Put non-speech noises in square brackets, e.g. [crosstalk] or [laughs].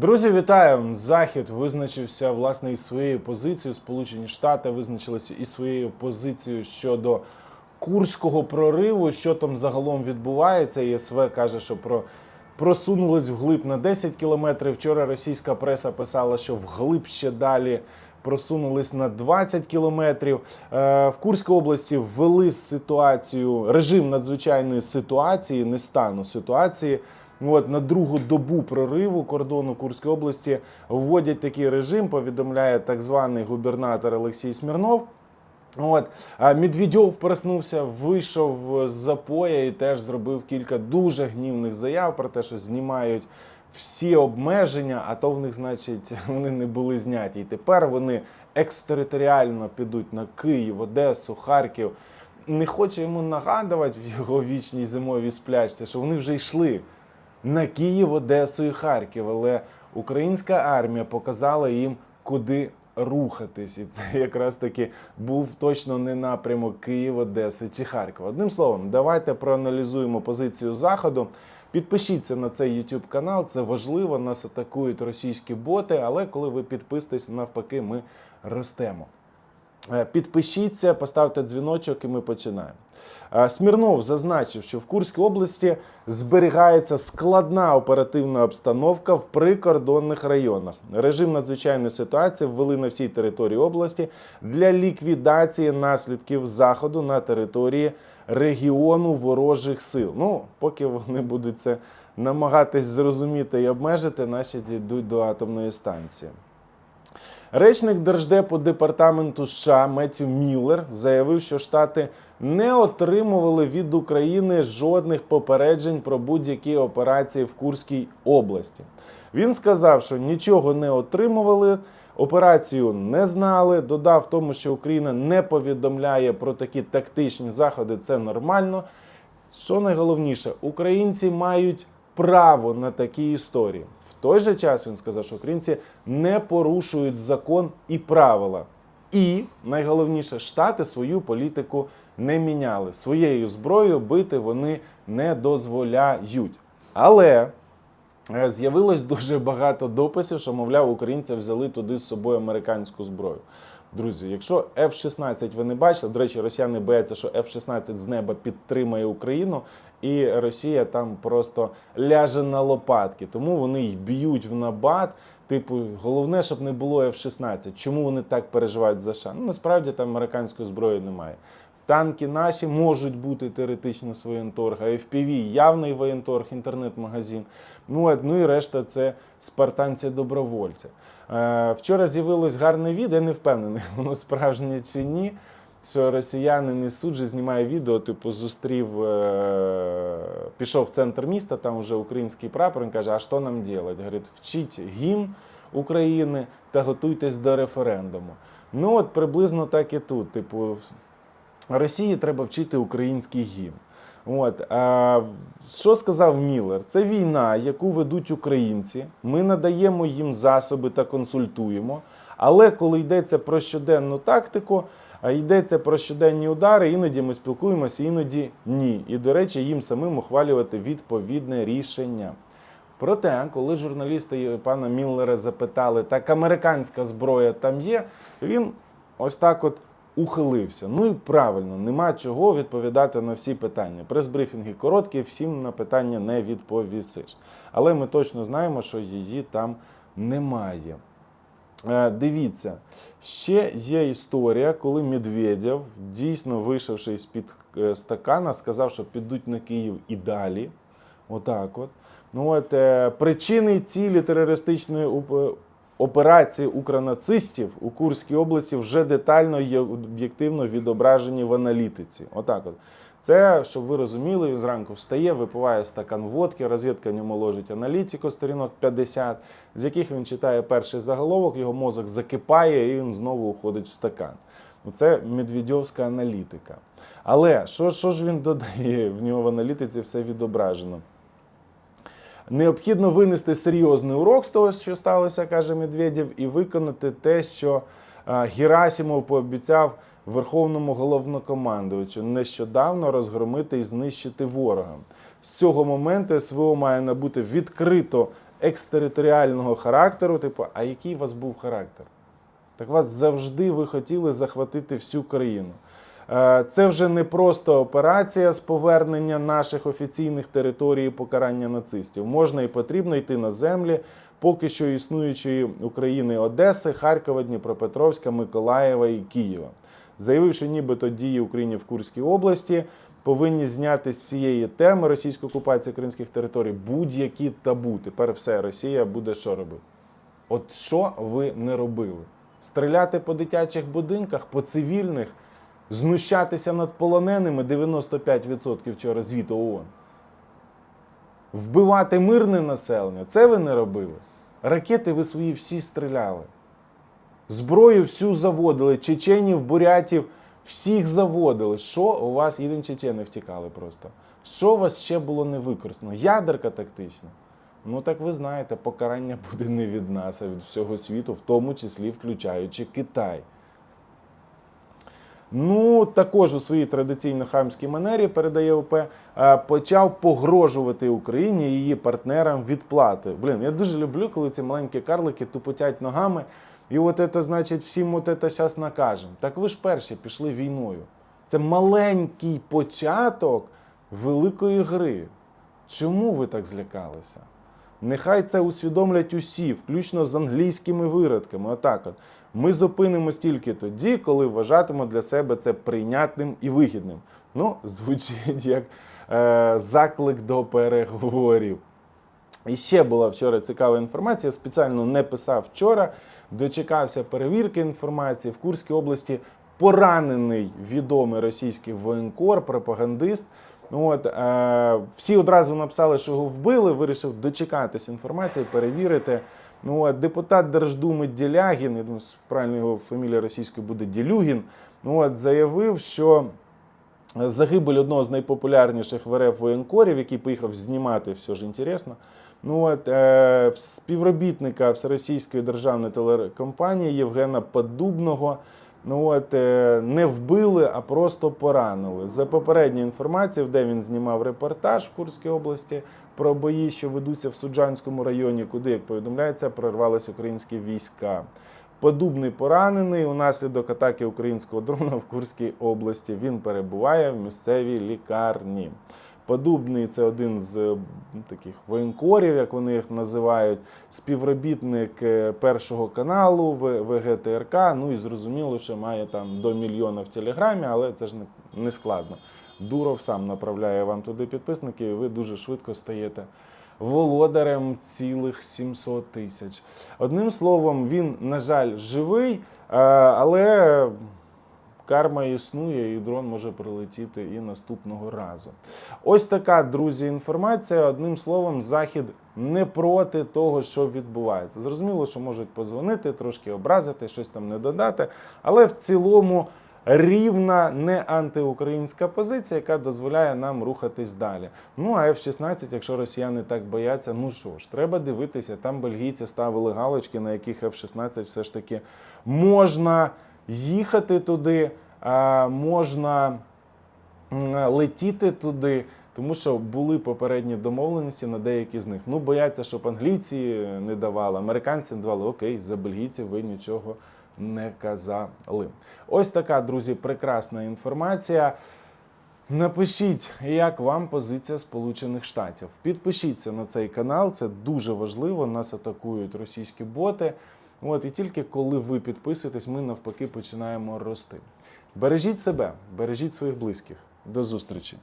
Друзі, вітаю! Захід визначився власне із своєю позицією. Сполучені Штати визначилися із своєю позицією щодо курського прориву. Що там загалом відбувається? ЄСВ каже, що про просунулись вглиб на 10 кілометрів. Вчора російська преса писала, що вглиб ще далі. Просунулись на 20 кілометрів. Е, В Курській області ввели ситуацію, режим надзвичайної ситуації, не стану ситуації. От на другу добу прориву кордону Курської області вводять такий режим. Повідомляє так званий губернатор Олексій Смірнов. От Медведєв проснувся, вийшов з запоя і теж зробив кілька дуже гнівних заяв про те, що знімають всі обмеження, а то в них, значить, [laughs] вони не були зняті. І тепер вони екстериторіально підуть на Київ, Одесу, Харків. Не хоче йому нагадувати в його вічній зимовій сплячці, що вони вже йшли на Київ, Одесу і Харків. Але українська армія показала їм, куди рухатись. І це [laughs] якраз таки був точно не напрямок Київ, Одеси чи Харкова. Одним словом, давайте проаналізуємо позицію Заходу. Підпишіться на цей YouTube канал, це важливо. Нас атакують російські боти, але коли ви підписуєтесь, навпаки, ми ростемо. Е, Підпишіться, поставте дзвіночок, і ми починаємо. Е, Смірнов зазначив, що в Курській області зберігається складна оперативна обстановка в прикордонних районах. Режим надзвичайної ситуації ввели на всій території області для ліквідації наслідків заходу на території регіону ворожих сил. Ну, поки вони будуть це намагатись зрозуміти і обмежити, наші дійдуть до атомної станції. Речник Держдепу департаменту США Меттю Міллер заявив, що Штати не отримували від України жодних попереджень про будь-які операції в Курській області. Він сказав, що нічого не отримували, операцію не знали. Додав тому, що Україна не повідомляє про такі тактичні заходи. Це нормально. Що найголовніше, українці мають право на такі історії. Той же час він сказав, що українці не порушують закон і правила. І найголовніше, штати свою політику не міняли. Своєю зброєю бити вони не дозволяють. Але е, з'явилось дуже багато дописів, що, мовляв, українці взяли туди з собою американську зброю. Друзі, якщо F-16 ви не бачили, до речі, росіяни бояться, що F-16 з неба підтримає Україну, і Росія там просто ляже на лопатки. Тому вони й б'ють в набат. Типу, головне, щоб не було F-16. Чому вони так переживають за США? Ну, насправді там американської зброї немає. Танки наші можуть бути теоретично з воєнторга, FPV – явний воєнторг, інтернет-магазин. Ну, ну і решта це спартанці-добровольці. Е, вчора з'явилось гарне відео, я не впевнений, [laughs] воно справжнє чи ні. Що росіянин із суджі знімає відео, типу, зустрів, е, пішов в центр міста, там вже український прапор, він каже, а що нам робити? Говорить, вчіть гімн України та готуйтесь до референдуму. Ну от приблизно так і тут. Типу, Росії треба вчити український гімн. От а, що сказав Міллер? Це війна, яку ведуть українці. Ми надаємо їм засоби та консультуємо. Але коли йдеться про щоденну тактику, а йдеться про щоденні удари, іноді ми спілкуємося, іноді ні. І, до речі, їм самим ухвалювати відповідне рішення. Проте, коли журналісти пана Міллера запитали, так американська зброя там є, він ось так от ухилився. Ну і правильно, нема чого відповідати на всі питання. Прес-брифінги короткі, всім на питання не відповісиш. Але ми точно знаємо, що її там немає. Е, Дивіться, ще є історія, коли Медведєв, дійсно вийшовши з-під е, стакана, сказав, що підуть на Київ і далі. Отак от. Ну от е, причини цілі терористичної операції укронацистів у Курській області вже детально і об'єктивно відображені в аналітиці. Отак от. Це, щоб ви розуміли, він зранку встає, випиває стакан водки, розвідка ньому ложить аналітику сторінок 50, з яких він читає перший заголовок, його мозок закипає і він знову уходить в стакан. Це медведьовська аналітика. Але що, що ж він додає? В нього в аналітиці все відображено. Необхідно винести серйозний урок з того, що сталося, каже Медведєв, і виконати те, що а, Герасимов пообіцяв верховному головнокомандувачу нещодавно розгромити і знищити ворога. З цього моменту СВО має набути відкрито екстериторіального характеру, типу, а який у вас був характер? Так вас завжди ви хотіли захватити всю країну. Е, Це вже не просто операція з повернення наших офіційних територій покарання нацистів. Можна і потрібно йти на землі поки що існуючої України Одеси, Харкова, Дніпропетровська, Миколаєва і Києва. Заявив, що нібито дії України в Курській області повинні зняти з цієї теми російської окупації кримських територій будь-які табу. Тепер все, Росія буде що робити? От що ви не робили? Стріляти по дитячих будинках, по цивільних, знущатися над полоненими 95% вчора звіту ООН. Вбивати мирне населення це ви не робили. Ракети ви свої всі стріляли. Зброю всю заводили, чеченів, бурятів, всіх заводили. Що у вас один чечени втікали просто? Що у вас ще було не використано? Ядерка тактична. Ну так ви знаєте, покарання [laughs] буде не від нас, а від всього світу, в тому числі включаючи Китай. Ну, також у своїй традиційно хамській манері передає ОП, е, почав погрожувати Україні і її партнерам відплати. Блін, я дуже люблю, коли ці маленькі карлики тупотять ногами. І от це, значить, всім от це зараз накажемо. Так ви ж перші пішли війною. Це маленький початок великої гри. Чому ви так злякалися? Нехай це усвідомлять усі, включно з англійськими виродками. Отак от. Ми зупинимось тільки тоді, коли вважатимемо для себе це прийнятним і вигідним. Ну, звучить як е, заклик до переговорів. І ще була вчора цікава інформація. Спеціально не писав вчора. Дочекався перевірки інформації в Курській області. Поранений відомий російський воєнкор, пропагандист. От, е, всі одразу написали, що його вбили. Вирішив дочекатись інформації, перевірити. Ну, от, депутат Держдуми Ділягін, я думаю, правильно його фамілія російською буде Ділюгін, ну, от, заявив, що загибель одного з найпопулярніших в РФ воєнкорів, який поїхав знімати все ж інтересно. Ну от е, співробітника Всеросійської державної телекомпанії Євгена Поддубного ну от, е, не вбили, а просто поранили. За попередньою інформацією, де він знімав репортаж в Курській області про бої, що ведуться в Суджанському районі, куди, як повідомляється, прорвались українські війська. Подубний поранений унаслідок атаки українського дрона в Курській області. Він перебуває в місцевій лікарні. Подубний це один з е, таких воєнкорів, як вони їх називають, співробітник е, першого каналу ВГТРК. Ну і зрозуміло, що має там до мільйона в телеграмі, але це ж не, складно. Дуров сам направляє вам туди підписників, і ви дуже швидко стаєте володарем цілих 700 тисяч. Одним словом, він, на жаль, живий, е, але карма існує, і дрон може прилетіти і наступного разу. Ось така, друзі, інформація. Одним словом, захід не проти того, що відбувається. Зрозуміло, що можуть подзвонити, трошки образити, щось там не додати, але в цілому. Рівна не антиукраїнська позиція, яка дозволяє нам рухатись далі. Ну а F-16, якщо росіяни так бояться, ну що ж, треба дивитися. Там бельгійці ставили галочки, на яких F-16 все ж таки можна їхати туди, можна летіти туди. Тому що були попередні домовленості на деякі з них. Ну, бояться, щоб англійці не давали, американці не давали. Окей, за бельгійців ви нічого не казали. Ось така, друзі, прекрасна інформація. Напишіть, як вам позиція Сполучених Штатів. Підпишіться на цей канал, це дуже важливо. Нас атакують російські боти. От і тільки коли ви підписуєтесь, ми навпаки починаємо рости. Бережіть себе, бережіть своїх близьких. До зустрічі!